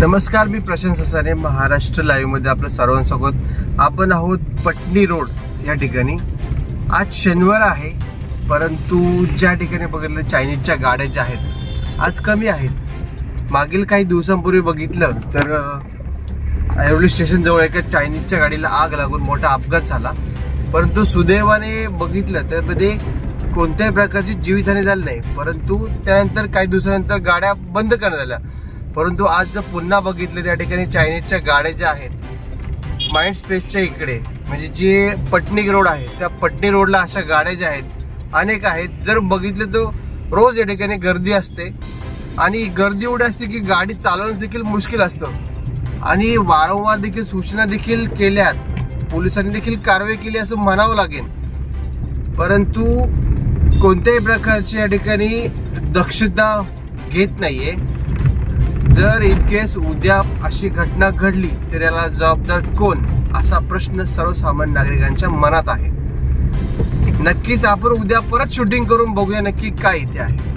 नमस्कार मी प्रशांत ससाने महाराष्ट्र लाईव्हमध्ये आपलं सर्वांसोबत आपण आहोत पटणी रोड या ठिकाणी. आज शनिवार आहे परंतु ज्या ठिकाणी बघितलं चायनीजच्या गाड्या ज्या आहेत आज कमी आहेत. मागील काही दिवसांपूर्वी बघितलं तर अं, ऐरोली स्टेशन एका चायनीजच्या गाडीला आग लागून मोठा अपघात झाला. परंतु सुदैवाने बघितलं त्यामध्ये कोणत्याही प्रकारची जीवितहानी झाली नाही. परंतु त्यानंतर काही दिवसानंतर गाड्या बंद करण्यात आल्या. परंतु आज जर पुन्हा बघितलं त्या ठिकाणी चायनीजच्या गाड्या ज्या आहेत माइंड स्पेसच्या इकडे म्हणजे जे पटणी रोड आहे त्या पटणी रोडला अशा गाड्या ज्या आहेत अनेक आहेत. जर बघितलं तर रोज या ठिकाणी गर्दी असते आणि गर्दी एवढी असते की गाडी चालवणं देखील मुश्किल असतं. आणि वारंवार देखील सूचना देखील केल्यात पोलिसांनी देखील कारवाई केली असं म्हणावं लागेल. परंतु कोणत्याही प्रकारची या ठिकाणी दक्षता घेत नाही आहे जर इन केस उद्या अशी घटना घडली तर याला जबाबदार कोण? असा प्रश्न सर्वसामान्य नागरिकांच्या मनात आहे. नक्कीच आपण उद्या परत शूटिंग करून बघूया नक्की काय इथे आहे.